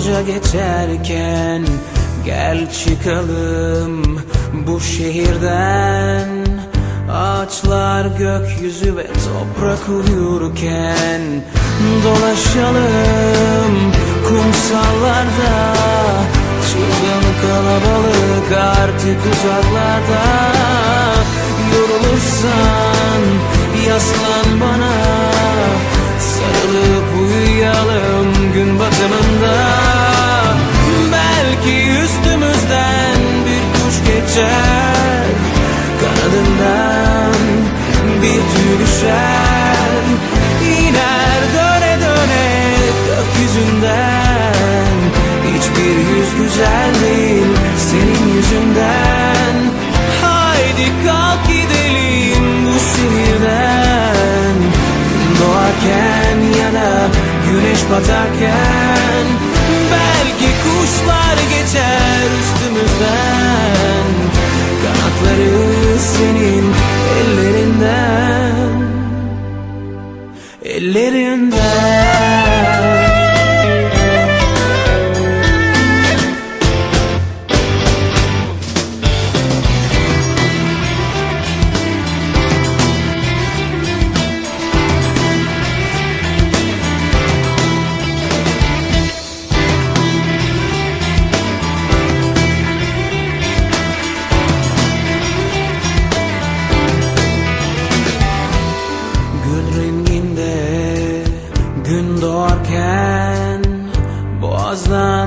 usulca geçerken Gel çıkalım bu şehirden. Ağaçlar gökyüzü ve toprak uyurken Dolaşalım kumsallarda. Çılgın kalabalık artık uzaklarda. Yorulursan yaslan bana Sarılıp düşer İner döne döne gökyüzünden. Hiçbir yüz güzel değil senin yüzünden. Haydi kalk gidelim bu şehirden doğarken ya da güneş batarken Belki kuşlar geçer üstümüzden. Kanatları in there.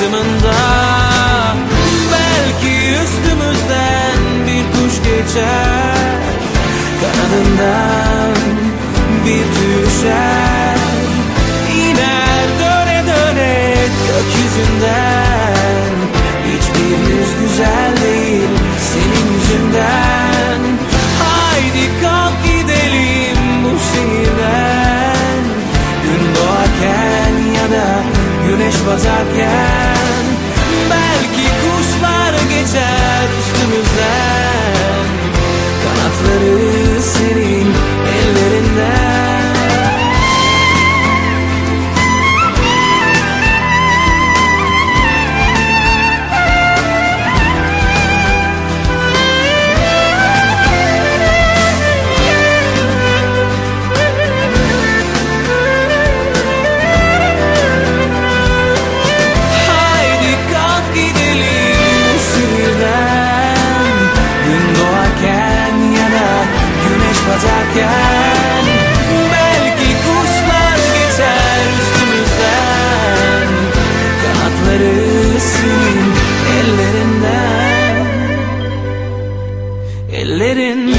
gün batımında Belki üstümüzden bir kuş geçer Kanadından bir düşer. İner döne döne gökyüzünden. Hiçbir yüz güzel değil senin yüzünden. Haydi kalk gidelim bu şehirden. Gün doğarken ya da güneş batarken getting